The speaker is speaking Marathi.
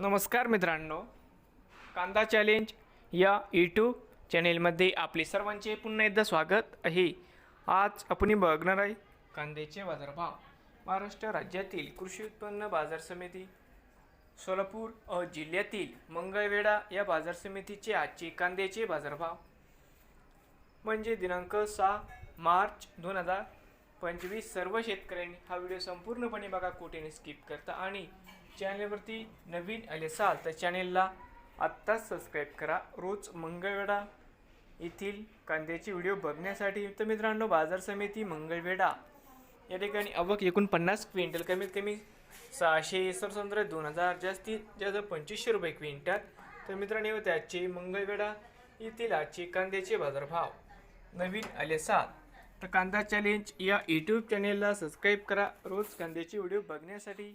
नमस्कार मित्रांनो. कांदा चॅलेंज या यूट्यूब चॅनेलमध्ये आपले सर्वांचे पुन्हा एकदा स्वागत आहे. आज आपण बघणार आहे कांद्याचे बाजारभाव. महाराष्ट्र राज्यातील कृषी उत्पन्न बाजार समिती सोलापूर अ जिल्ह्यातील मंगळवेढा या बाजार समितीचे आजचे कांद्याचे बाजारभाव. म्हणजे दिनांक सहा मार्च दोन हजार पंचवीस सर्व शेतकऱ्यांनी हा व्हिडिओ संपूर्णपणे बघा कुठेने स्किप करता. आणि चॅनलवरती नवीन आले असाल तर चॅनेलला आत्ताच सबस्क्राईब करा. रोज मंगळवेढा येथील कांद्याचे व्हिडिओ बघण्यासाठी तर मित्रांनो बाजार समिती मंगळवेढा. या ठिकाणी अवक एकूण पन्नास क्विंटल कमीत कमी सहाशे सरसंद्र दोन हजार जास्तीत जास्त पंचवीसशे रुपये क्विंटल. तर मित्रांनो त्याचे मंगळवेढा येथील आजचे कांद्याचे बाजारभाव. नवीन आले असाल तर कांदा चॅलेंज या यूट्यूब चॅनेलला सबस्क्राईब करा. रोज कांद्याची व्हिडिओ बघण्यासाठी.